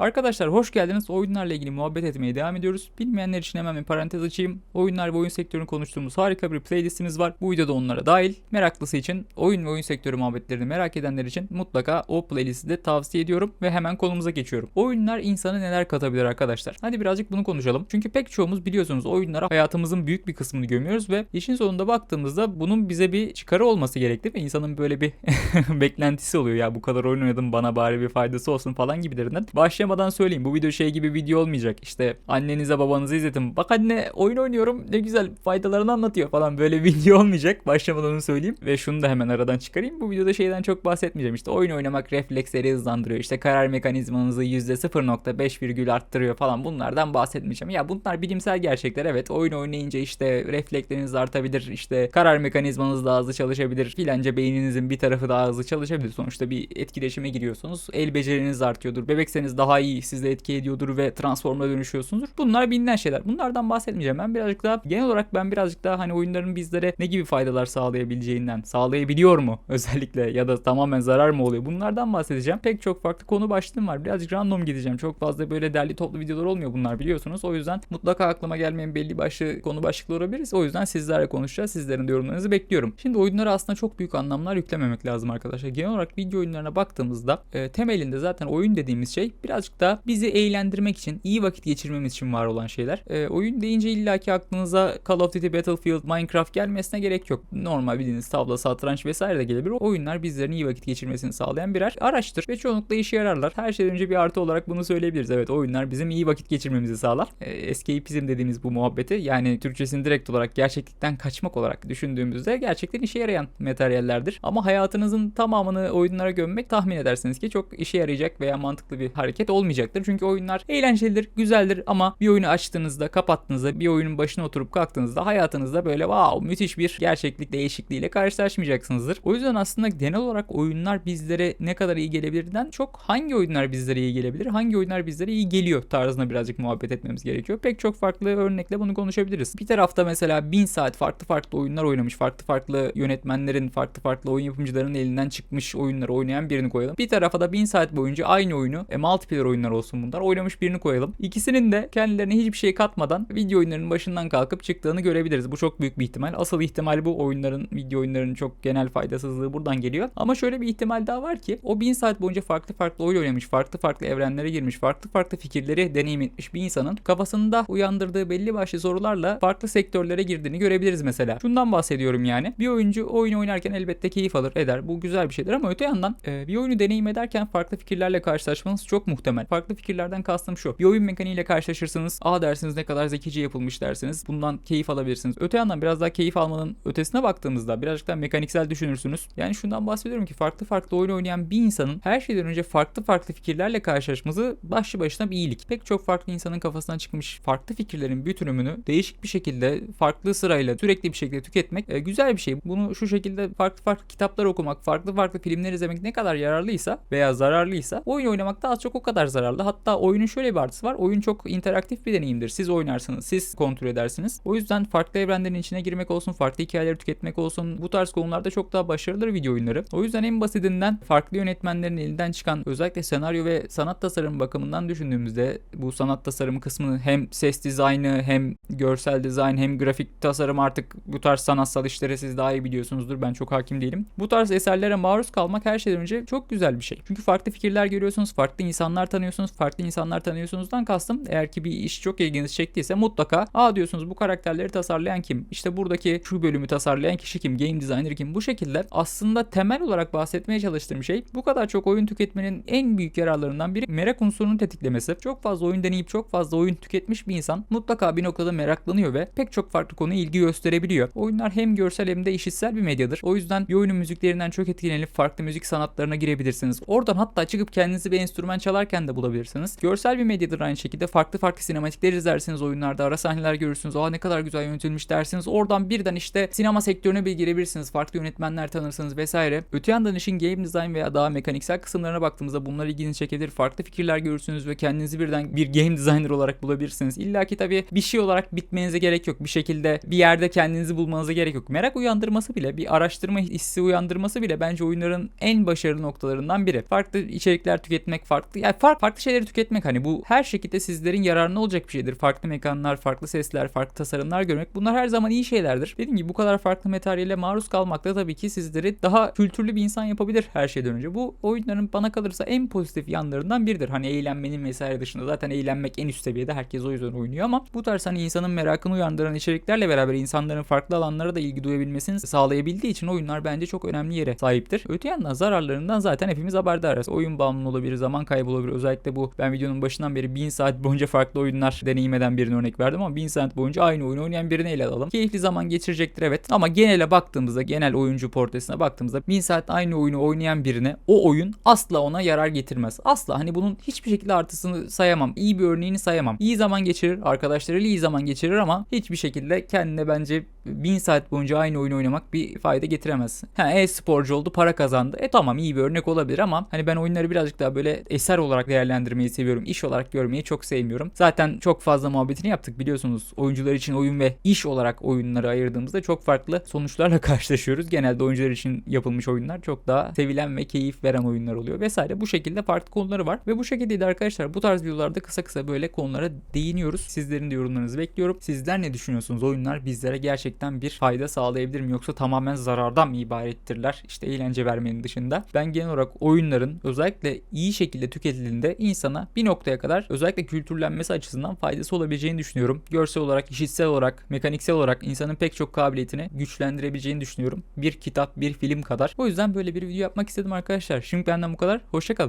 Arkadaşlar hoş geldiniz. Oyunlarla ilgili muhabbet etmeye devam ediyoruz. Bilmeyenler için hemen bir parantez açayım. Oyunlar ve oyun sektörünü konuştuğumuz harika bir playlistimiz var. Bu videoda onlara dahil. Meraklısı için oyun ve oyun sektörü muhabbetlerini merak edenler için mutlaka o playlisti de tavsiye ediyorum ve hemen konumuza geçiyorum. Oyunlar insana neler katabilir arkadaşlar? Hadi birazcık bunu konuşalım. Çünkü pek çoğumuz biliyorsunuz oyunlara hayatımızın büyük bir kısmını gömüyoruz ve işin sonunda baktığımızda bunun bize bir çıkarı olması gerekli ve insanın böyle bir beklentisi oluyor ya bu kadar oyun oynadım bana bari bir faydası olsun falan gibilerinden. Başlamadan söyleyeyim bu video şey gibi video olmayacak. İşte annenize babanıza izletin. Bak anne oyun oynuyorum ne güzel faydalarını anlatıyor falan böyle video olmayacak. Başlamadan onu söyleyeyim ve şunu da hemen aradan çıkarayım. Bu videoda şeyden çok bahsetmeyeceğim. İşte oyun oynamak refleksleri hızlandırıyor. İşte karar mekanizmanızı %0.5 virgül arttırıyor falan bunlardan bahsetmeyeceğim. Ya bunlar bilimsel gerçekler evet. Oyun oynayınca işte refleksleriniz artabilir. işte karar mekanizmanız daha hızlı çalışabilir. Filanca beyninizin bir tarafı daha hızlı çalışabilir. Sonuçta bir etkileşime giriyorsunuz. El beceriniz artıyordur. Bebekseniz daha iyi size etki ediyordur ve transforma dönüşüyorsunuzdur. Bunlar bilinen şeyler. Bunlardan bahsetmeyeceğim. Ben birazcık daha genel olarak ben birazcık daha hani oyunların bizlere ne gibi faydalar sağlayabileceğinden, sağlayabiliyor mu özellikle ya da tamamen zarar mı oluyor? Bunlardan bahsedeceğim. Pek çok farklı konu başlığım var. Birazcık random gideceğim. Çok fazla böyle derli toplu videolar olmuyor bunlar biliyorsunuz. O yüzden mutlaka aklıma gelmeyen belli başlı konu başlıkları olabiliriz. O yüzden sizlerle konuşacağız. Sizlerin de yorumlarınızı bekliyorum. Şimdi oyunlara aslında çok büyük anlamlar yüklememek lazım arkadaşlar. Genel olarak video oyunlarına baktığımızda e, temelinde zaten oyun dediğimiz şey birazcık da bizi eğlendirmek için, iyi vakit geçirmemiz için var olan şeyler. E, oyun deyince illaki aklınıza Call of Duty, Battlefield, Minecraft gelmesine gerek yok. Normal bildiğiniz tavla, satranç vesaire de gelebilir. Oyunlar bizlerin iyi vakit geçirmesini sağlayan birer araçtır ve çoğunlukla işe yararlar. Her şeyden önce bir artı olarak bunu söyleyebiliriz. Evet oyunlar bizim iyi vakit geçirmemizi sağlar. E, escapism dediğimiz bu muhabbeti yani Türkçesini direkt olarak gerçeklikten kaçmak olarak düşündüğümüzde gerçekten işe yarayan materyallerdir. Ama hayatınızın tamamını oyunlara gömmek tahmin edersiniz ki çok işe yarayacak veya mantıklı bir hareket olmayacaktır. Çünkü oyunlar eğlencelidir, güzeldir ama bir oyunu açtığınızda, kapattığınızda, bir oyunun başına oturup kalktığınızda hayatınızda böyle wow müthiş bir gerçeklik değişikliğiyle karşılaşmayacaksınızdır. O yüzden aslında genel olarak oyunlar bizlere ne kadar iyi gelebilirden çok hangi oyunlar bizlere iyi gelebilir, hangi oyunlar bizlere iyi geliyor tarzında birazcık muhabbet etmemiz gerekiyor. Pek çok farklı örnekle bunu konuşabiliriz. Bir tarafta mesela bin saat farklı farklı oyunlar oynamış, farklı farklı yönetmenlerin, farklı farklı oyun yapımcılarının elinden çıkmış oyunları oynayan birini koyalım. Bir tarafa da bin saat boyunca aynı oyunu, e, multiplayer oyunlar olsun bunlar, oynamış birini koyalım. İkisinin de kendilerine hiçbir şey katmadan video oyunlarının başından kalkıp çıktığını görebiliriz. Bu çok büyük bir ihtimal. Asıl ihtimal bu oyunların, video oyunlarının çok genel faydasızlığı buradan geliyor. Ama şöyle bir ihtimal daha var ki o bin saat boyunca farklı farklı oyun oynamış, farklı farklı evrenlere girmiş, farklı farklı fikirleri deneyim etmiş bir insanın kafasında uyandırdığı belli başlı sorularla farklı sektörlere girdiğini görebiliriz mesela. Şundan bahsediyorum yani. Bir oyuncu oyun oynarken elbette keyif alır, eder. Bu güzel bir şeydir ama öte yandan bir oyunu deneyim ederken farklı fikirlerle karşılaşmanız çok muhtemel. Farklı fikirlerden kastım şu. Bir oyun mekaniğiyle karşılaşırsınız. Aa dersiniz ne kadar zekice yapılmış dersiniz. Bundan keyif alabilirsiniz. Öte yandan biraz daha keyif almanın ötesine baktığımızda birazcık daha mekaniksel düşünürsünüz. Yani şundan bahsediyorum ki farklı farklı oyun oynayan bir insanın her şeyden önce farklı farklı fikirlerle karşılaşması başlı başına bir iyilik. Pek çok farklı insanın kafasına çıkmış farklı fikirlerin bütünümünü değişik bir şekilde farklı sırayla sürekli bir şekilde tüketmek e, güzel bir şey. Bunu şu şekilde farklı farklı kitaplar okumak, farklı farklı filmler izlemek ne kadar yararlıysa veya zararlıysa oyun oynamak da az çok o kadar zararlı. Hatta oyunun şöyle bir artısı var. Oyun çok interaktif bir deneyimdir. Siz oynarsınız, siz kontrol edersiniz. O yüzden farklı evrenlerin içine girmek olsun, farklı hikayeleri tüketmek olsun bu tarz konularda çok daha başarılıdır video oyunları. O yüzden en basitinden farklı yönetmenlerin elinden çıkan özellikle senaryo ve sanat tasarım bakımından düşündüğümüzde bu sanat tasarımı kısmını hem ses dizaynı hem görsel dizayn hem grafik tasarım artık bu tarz sanatsal işlere siz daha iyi biliyorsunuzdur. Ben çok hakim değilim. Bu tarz eserlere maruz kalmak her şeyden önce çok güzel bir şey. Çünkü farklı fikirler görüyorsunuz, farklı insanlar tanıyorsunuz, farklı insanlar tanıyorsunuzdan kastım eğer ki bir iş çok ilginizi çektiyse mutlaka aa diyorsunuz bu karakterleri tasarlayan kim? İşte buradaki şu bölümü tasarlayan kişi kim? Game designer kim? Bu şekilde aslında temel olarak bahsetmeye çalıştığım şey bu kadar çok oyun tüketmenin en büyük yararlarından biri merak unsurunu tetiklemesi. Çok fazla oyun deneyip çok fazla oyun tüketmiş bir insan mutlaka bir noktada meraklanıyor ve pek çok farklı konuya ilgi gösterebiliyor. Oyunlar hem görsel hem de işitsel bir medyadır. O yüzden bir oyunun müziklerinden çok etkilenip farklı müzik sanatlarına girebilirsiniz. Oradan hatta çıkıp kendinizi bir enstrüman çalarken de bulabilirsiniz. Görsel bir medyadır aynı şekilde. Farklı farklı sinematikler izlersiniz oyunlarda. Ara sahneler görürsünüz. Aa ne kadar güzel yönetilmiş dersiniz. Oradan birden işte sinema sektörüne bir girebilirsiniz. Farklı yönetmenler tanırsınız vesaire. Öte yandan işin game design veya daha mekaniksel kısımlarına baktığımızda bunlar ilginizi çekebilir. Farklı fikirler görürsünüz ve kendinizi birden bir game designer olarak bulabilirsiniz. İlla ki tabii bir şey olarak bitmenize gerek yok. Bir şekilde bir yerde kendinizi bulmanıza gerek yok. Merak uyandırması bile, bir araştırma hissi uyandırması bile bence oyunların en başarılı noktalarından biri. Farklı içerikler tüketmek, farklı yani farklı Farklı, farklı şeyleri tüketmek hani bu her şekilde sizlerin yararına olacak bir şeydir. Farklı mekanlar, farklı sesler, farklı tasarımlar görmek bunlar her zaman iyi şeylerdir. Dediğim gibi bu kadar farklı materyale maruz kalmak da tabii ki sizleri daha kültürlü bir insan yapabilir her şeyden önce. Bu oyunların bana kalırsa en pozitif yanlarından biridir. Hani eğlenmenin vesaire dışında zaten eğlenmek en üst seviyede herkes o yüzden oynuyor ama bu tarz hani insanın merakını uyandıran içeriklerle beraber insanların farklı alanlara da ilgi duyabilmesini sağlayabildiği için oyunlar bence çok önemli yere sahiptir. Öte yandan zararlarından zaten hepimiz haberdarız. Oyun bağımlılığı olabilir, zaman kaybı olabilir. Özellikle bu ben videonun başından beri 1000 saat boyunca farklı oyunlar deneyim eden birine örnek verdim ama 1000 saat boyunca aynı oyunu oynayan birini ele alalım. Keyifli zaman geçirecektir evet ama genele baktığımızda genel oyuncu portresine baktığımızda 1000 saat aynı oyunu oynayan birine o oyun asla ona yarar getirmez. Asla hani bunun hiçbir şekilde artısını sayamam. İyi bir örneğini sayamam. İyi zaman geçirir, arkadaşlarıyla iyi zaman geçirir ama hiçbir şekilde kendine bence 1000 saat boyunca aynı oyunu oynamak bir fayda getiremez. Ha e-sporcu oldu, para kazandı. E tamam iyi bir örnek olabilir ama hani ben oyunları birazcık daha böyle eser olarak değerlendirmeyi seviyorum. İş olarak görmeyi çok sevmiyorum. Zaten çok fazla muhabbetini yaptık biliyorsunuz. Oyuncular için oyun ve iş olarak oyunları ayırdığımızda çok farklı sonuçlarla karşılaşıyoruz. Genelde oyuncular için yapılmış oyunlar çok daha sevilen ve keyif veren oyunlar oluyor vesaire. Bu şekilde farklı konuları var ve bu şekilde de arkadaşlar bu tarz videolarda kısa kısa böyle konulara değiniyoruz. Sizlerin de yorumlarınızı bekliyorum. Sizler ne düşünüyorsunuz? Oyunlar bizlere gerçekten bir fayda sağlayabilir mi yoksa tamamen zarardan mı ibarettirler? İşte eğlence vermenin dışında. Ben genel olarak oyunların özellikle iyi şekilde tüketildiğinde insana bir noktaya kadar özellikle kültürlenmesi açısından faydası olabileceğini düşünüyorum. Görsel olarak, işitsel olarak, mekaniksel olarak insanın pek çok kabiliyetini güçlendirebileceğini düşünüyorum. Bir kitap, bir film kadar. O yüzden böyle bir video yapmak istedim arkadaşlar. Şimdi benden bu kadar. Hoşçakalın.